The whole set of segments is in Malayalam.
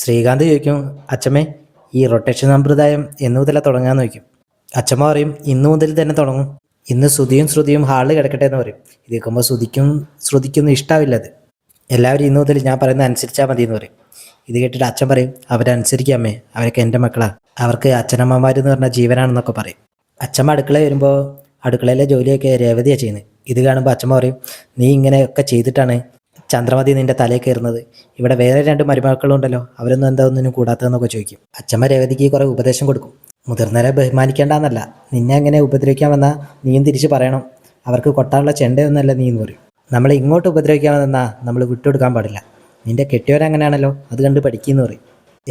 ശ്രീകാന്ത് ചോദിക്കും അച്ഛമ്മേ ഈ റൊട്ടേഷൻ സമ്പ്രദായം എന്ന് മുതലാണ് തുടങ്ങാന്ന് ചോദിക്കും. അച്ഛമ്മ പറയും ഇന്ന് മുതൽ തന്നെ തുടങ്ങും. ഇന്ന് ശ്രുതിയും ശ്രുതിയും ഹാളിൽ കിടക്കട്ടെ എന്ന് പറയും. ഇത് കേൾക്കുമ്പോൾ ശ്രുതിക്കും ശ്രുതിക്കൊന്നും ഇഷ്ടാവില്ല അത്. എല്ലാവരും ഇന്ന് മുതൽ ഞാൻ പറയുന്നത് അനുസരിച്ചാൽ മതി എന്ന് പറയും. ഇത് കേട്ടിട്ട് അച്ഛൻ പറയും അവരനുസരിക്കാമേ അവരൊക്കെ എന്റെ മക്കളാണ് അവർക്ക് അച്ഛനമ്മമാരെന്ന് പറഞ്ഞാൽ ജീവനാണെന്നൊക്കെ പറയും. അച്ഛമ്മ അടുക്കള വരുമ്പോൾ അടുക്കളയിലെ ജോലിയൊക്കെ രേവതിയാണ് ചെയ്യുന്നത്. ഇത് കാണുമ്പോൾ അച്ഛമ്മ പറയും നീ ഇങ്ങനെയൊക്കെ ചെയ്തിട്ടാണ് ചന്ദ്രമതി നിന്റെ തലയിൽ കയറുന്നത്. ഇവിടെ വേറെ രണ്ട് മരുമക്കളുണ്ടല്ലോ. അവരൊന്നും എന്താ ഒന്നിനും കൂടാത്തതെന്നൊക്കെ ചോദിക്കും. അച്ഛമ്മ രേവതിക്ക് കുറേ ഉപദേശം കൊടുക്കും. മുതിർന്നവരെ ബഹുമാനിക്കേണ്ടെന്നല്ല. നിന്നെ അങ്ങനെ ഉപദ്രവിക്കാൻ വന്നാൽ നീയും തിരിച്ച് പറയണം. അവർക്ക് കൊട്ടാനുള്ള ചെണ്ടയൊന്നല്ല നീ എന്ന് പറയും. നമ്മളെ ഇങ്ങോട്ട് ഉപദ്രവിക്കാൻ വന്നാൽ നമ്മൾ വിട്ടുകൊടുക്കാൻ പാടില്ല. നിന്റെ കെട്ടിയവരങ്ങനെയാണല്ലോ അത് കണ്ട് പഠിക്കുന്നു പറയും.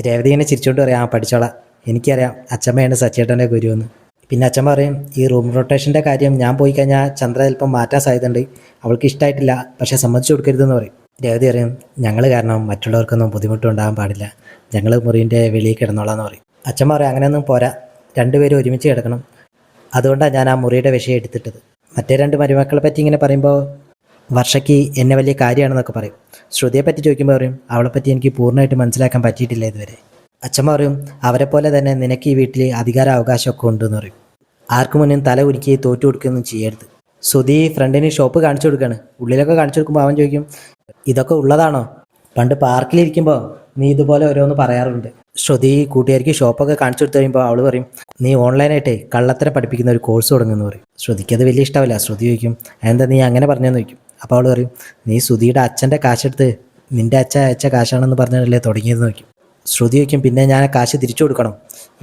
രേവതി ഇങ്ങനെ ചിരിച്ചോണ്ട് പറയാം ആ പഠിച്ചോളാം. എനിക്കറിയാം അച്ഛമ്മയാണ് സച്ചേട്ടന്റെ ഗുരുവെന്ന്. പിന്നെ അച്ഛൻ പറയും ഈ റൂം റൊട്ടേഷന്റെ കാര്യം ഞാൻ പോയി കഴിഞ്ഞാൽ ചന്ദ്ര ചിലപ്പം മാറ്റാൻ സാധ്യതയുണ്ട്. അവൾക്ക് ഇഷ്ടമായിട്ടില്ല പക്ഷേ സമ്മതിച്ചു കൊടുക്കരുതെന്ന് പറയും. രേവതി പറയും ഞങ്ങൾ കാരണം മറ്റുള്ളവർക്കൊന്നും ബുദ്ധിമുട്ടുണ്ടാകാൻ പാടില്ല. ഞങ്ങൾ മുറിന്റെ വെളിയിൽ കിടന്നോളാന്ന് പറയും. അച്ഛൻ പറയും അങ്ങനെയൊന്നും പോരാ. രണ്ടുപേരും ഒരുമിച്ച് കിടക്കണം. അതുകൊണ്ടാണ് ഞാൻ ആ മുറിയുടെ വിഷയം എടുത്തിട്ടത്. മറ്റേ രണ്ട് മരുമക്കളെ പറ്റി ഇങ്ങനെ പറയുമ്പോൾ വർഷയ്ക്ക് എന്നെ വലിയ കാര്യമാണെന്നൊക്കെ പറയും. ശ്രുതിയെ പറ്റി ചോദിക്കുമ്പോൾ പറയും അവളെ പറ്റി എനിക്ക് പൂർണമായിട്ട് മനസ്സിലാക്കാൻ പറ്റിയിട്ടില്ല ഇതുവരെ. അച്ഛമ്മ പറയും അവരെ പോലെ തന്നെ നിനക്ക് ഈ വീട്ടിൽ അധികാര അവകാശമൊക്കെ ഉണ്ടെന്ന് പറയും. ആർക്കു മുന്നേ തല ഉരുക്കി തോറ്റു കൊടുക്കുകയൊന്നും ചെയ്യരുത്. സുധി ഫ്രണ്ടിന് ഷോപ്പ് കാണിച്ചു കൊടുക്കുകയാണ് ഉള്ളിലൊക്കെ കാണിച്ചു കൊടുക്കുമ്പോൾ അവൻ ചോദിക്കും ഇതൊക്കെ ഉള്ളതാണോ? പണ്ട് പാർക്കിലിരിക്കുമ്പോൾ നീ ഇതുപോലെ ഓരോന്ന് പറയാറുണ്ട് ശ്രുതി കൂട്ടുകാരിക്ക് ഷോപ്പൊക്കെ കാണിച്ചു കൊടുത്തു കഴിയുമ്പോൾ അവൾ പറയും നീ ഓൺലൈനായിട്ടേ കള്ളത്തരം പഠിപ്പിക്കുന്ന ഒരു കോഴ്സ് തുടങ്ങുമെന്ന് പറയും. ശ്രുതിക്ക് അത് വലിയ ഇഷ്ടമല്ല ശ്രുതി ചോദിക്കും എന്താ നീ അങ്ങനെ പറഞ്ഞെന്ന് ചോദിക്കും. അപ്പോൾ അവൾ പറയും നീ ശ്രുതിയുടെ അച്ഛന്റെ കാശെടുത്ത് നിന്റെ അച്ഛൻ അയച്ച കാശാണെന്ന് പറഞ്ഞല്ലേ തുടങ്ങിയെന്ന് ചോദിക്കും. ശ്രുതി വയ്ക്കും പിന്നെ ഞാൻ കാശ് തിരിച്ചു കൊടുക്കണം.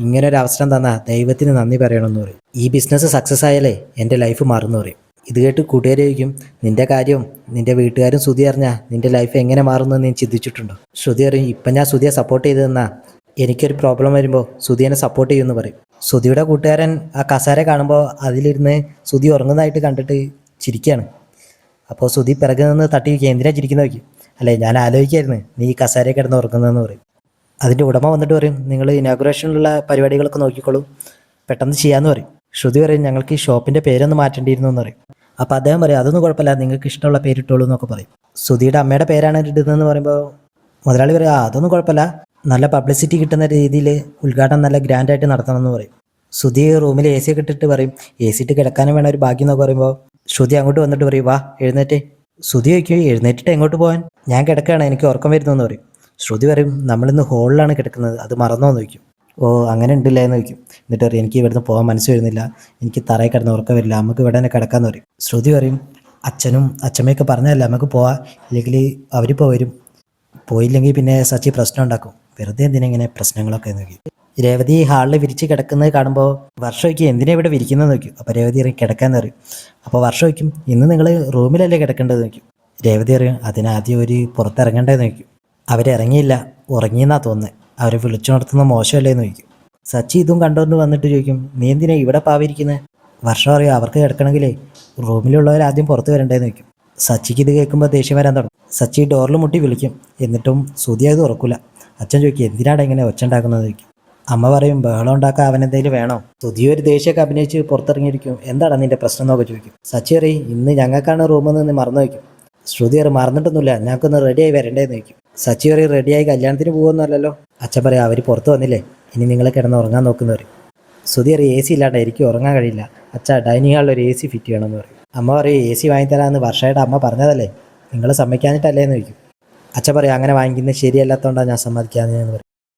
ഇങ്ങനെ ഒരു അവസരം തന്ന ദൈവത്തിന് നന്ദി പറയണമെന്ന് പറയും. ഈ ബിസിനസ് സക്സസ് ആയാലേ എന്റെ ലൈഫ് മാറുമെന്ന് പറയും. ഇത് കേട്ട് കൂട്ടുകാരെ ചോദിക്കും നിന്റെ കാര്യവും നിന്റെ വീട്ടുകാരും ശ്രുതി അറിഞ്ഞാൽ നിന്റെ ലൈഫ് എങ്ങനെ മാറുമെന്ന് നീ ചിന്തിച്ചിട്ടുണ്ടോ? ശ്രുതി അറിയും ഇപ്പം ഞാൻ ശ്രുതിയെ സപ്പോർട്ട് ചെയ്ത് തന്നാൽ എനിക്കൊരു പ്രോബ്ലം വരുമ്പോൾ ശ്രുതിയെ സപ്പോർട്ട് ചെയ്യുമെന്ന് പറയും. ശ്രുതിയുടെ കൂട്ടുകാരൻ ആ കസാര കാണുമ്പോൾ അതിലിരുന്ന് ശ്രുതി ഉറങ്ങുന്നതായിട്ട് കണ്ടിട്ട് ചിരിക്കുകയാണ് അപ്പോൾ ശ്രുതി പിറകു നിന്ന് തട്ടി എന്തിനാ ചിരിക്കുന്ന? വയ്ക്കും അല്ലേ ഞാൻ ആലോചിക്കായിരുന്നു നീ ഈ കസാരയെ കിടന്ന് ഉറങ്ങുന്നതെന്ന് പറയും. അതിന്റെ ഉടമ വന്നിട്ട് പറയും നിങ്ങൾ ഇനാഗുറേഷനിലുള്ള പരിപാടികളൊക്കെ നോക്കിക്കോളൂ പെട്ടെന്ന് ചെയ്യാമെന്ന് പറയും. ശ്രുതി പറയും ഞങ്ങൾക്ക് ഈ ഷോപ്പിന്റെ പേരൊന്ന് മാറ്റേണ്ടിയിരുന്നു എന്ന് പറയും. അപ്പോൾ അദ്ദേഹം പറയും അതൊന്നും കുഴപ്പമില്ല നിങ്ങൾക്ക് ഇഷ്ടമുള്ള പേരിട്ടോളൂ എന്നൊക്കെ പറയും. ശ്രുതിയുടെ അമ്മയുടെ പേരാണ് ഇടുന്നതെന്ന് പറയുമ്പോൾ മുതലാളി പറയും ആ അതൊന്നും കുഴപ്പമില്ല നല്ല പബ്ലിസിറ്റി കിട്ടുന്ന രീതിയിൽ ഉദ്ഘാടനം നല്ല ഗ്രാൻഡായിട്ട് നടത്തണമെന്ന് പറയും. ശ്രുതി റൂമിൽ എ സി ഒക്കെ ഇട്ടിട്ട് പറയും എ സി ഇട്ട് കിടക്കാനും വേണം ഒരു ഭാഗ്യം എന്നൊക്കെ പറയുമ്പോൾ ശ്രുതി അങ്ങോട്ട് വന്നിട്ട് പറയും വാ എഴുന്നേറ്റ്. സുധി ചോദിക്കും എഴുന്നേറ്റിട്ട് എങ്ങോട്ട് പോകാൻ ഞാൻ കിടക്കുകയാണ് എനിക്ക് ഉറക്കം വരുന്നു എന്ന് പറയും. ശ്രുതി പറയും നമ്മളിന്ന് ഹോളിലാണ് കിടക്കുന്നത് അത് മറന്നോ എന്ന് ചോദിക്കും. ഓ അങ്ങനെ ഉണ്ടല്ലേ എന്ന് ചോദിക്കും. എന്നിട്ട് പറയും എനിക്ക് ഇവിടുന്ന് പോകാൻ മനസ്സ് വരുന്നില്ല എനിക്ക് തറയിൽ കിടന്ന് ഉറക്കം വരില്ല നമുക്ക് ഇവിടെ തന്നെ കിടക്കാമെന്ന് പറയും. ശ്രുതി പറയും അച്ഛനും അച്ഛമ്മയൊക്കെ പറഞ്ഞതല്ല നമുക്ക് പോവാം ഇല്ലെങ്കിൽ അവരിപ്പോൾ വരും. പോയില്ലെങ്കിൽ പിന്നെ സച്ചി പ്രശ്നം ഉണ്ടാക്കും. വെറുതെ എന്തിനെങ്ങനെ പ്രശ്നങ്ങളൊക്കെ നോക്കി രേവതി ഹാളിൽ വിരിച്ച് കിടക്കുന്നത് കാണുമ്പോൾ വർഷമൊക്കെ എന്തിനാ ഇവിടെ വിരിക്കുന്നത് നോക്കും അപ്പോൾ രേവതി അറിയും കിടക്കാന്ന് പറയും. അപ്പോൾ വർഷം വയ്ക്കും ഇന്ന് നിങ്ങൾ റൂമിലല്ലേ കിടക്കേണ്ടത്? നോക്കും രേവതി അറിയും അതിനാദ്യം ഒരു പുറത്തിറങ്ങേണ്ടതെന്ന് നോക്കും അവരിറങ്ങിയില്ല. ഉറങ്ങിയെന്നാ തോന്നുന്നത് അവരെ മോശമല്ലേ എന്ന് ചോദിക്കും. സച്ചി ഇതും കണ്ടുകൊണ്ട് വന്നിട്ട് ചോദിക്കും നീ എന്തിനാ ഇവിടെ പാവിരിക്കുന്നത് വർഷം അറിയോ അവർക്ക് കിടക്കണമെങ്കിലേ റൂമിലുള്ളവർ ആദ്യം പുറത്ത് വരണ്ടേന്ന് ചോദിക്കും. സച്ചിക്ക് ഇത് കേൾക്കുമ്പോൾ ദേഷ്യം വരാൻ തുടങ്ങും. സച്ചി ഡോറിൽ മുട്ടി വിളിക്കും. എന്നിട്ടും സുതിയായത് ഉറക്കില്ല അച്ഛൻ ചോദിക്കും എന്തിനാണ് ഇങ്ങനെ ഒച്ച ഉണ്ടാക്കുന്നത്? ചോദിക്കും. അമ്മ പറയും ബഹളം ഉണ്ടാക്കാൻ അവനെന്തെങ്കിലും വേണോ? സുതി ഒരു ദേഷ്യമൊക്കെ അഭിനയിച്ച് പുറത്തിറങ്ങിയിരിക്കും. എന്താണ് നിന്റെ പ്രശ്നം എന്നൊക്കെ ചോദിക്കും. സച്ചി അറിയും ഇന്ന് ഞങ്ങൾക്കാണ് റൂമിൽ നിന്ന് മറന്നു വയ്ക്കും ശ്രുതി അറിയും മറന്നിട്ടൊന്നുമില്ല ഞങ്ങൾക്കൊന്ന് റെഡിയായി വരണ്ടേന്ന് ചോദിക്കും. സച്ചി പറയും റെഡിയായി കല്യാണത്തിന് പോകുമെന്നല്ലല്ലോ. അച്ഛൻ പറയാം അവർ പുറത്ത് വന്നില്ലേ? ഇനി നിങ്ങൾ കിടന്ന് ഉറങ്ങാൻ നോക്കുന്നവർ സുധി അറിയും എ സി ഇല്ലാണ്ട് എനിക്ക് ഉറങ്ങാൻ കഴിയില്ല. അച്ഛാ ഡൈനിങ് ഹാളിൽ ഒരു എ സി ഫിറ്റ് ചെയ്യണമെന്ന് പറയും. അമ്മ പറയും എ സി വാങ്ങിത്തരാമെന്ന് വർഷയുടെ അമ്മ പറഞ്ഞതല്ലേ? നിങ്ങൾ സമ്മതിക്കാഞ്ഞിട്ടല്ലേ എന്ന് ചോദിക്കും. അച്ഛൻ പറയും അങ്ങനെ വാങ്ങിക്കുന്നത് ശരിയല്ലാത്തതുകൊണ്ടാണ് ഞാൻ സമ്മതിക്കാമെന്ന് പറയും.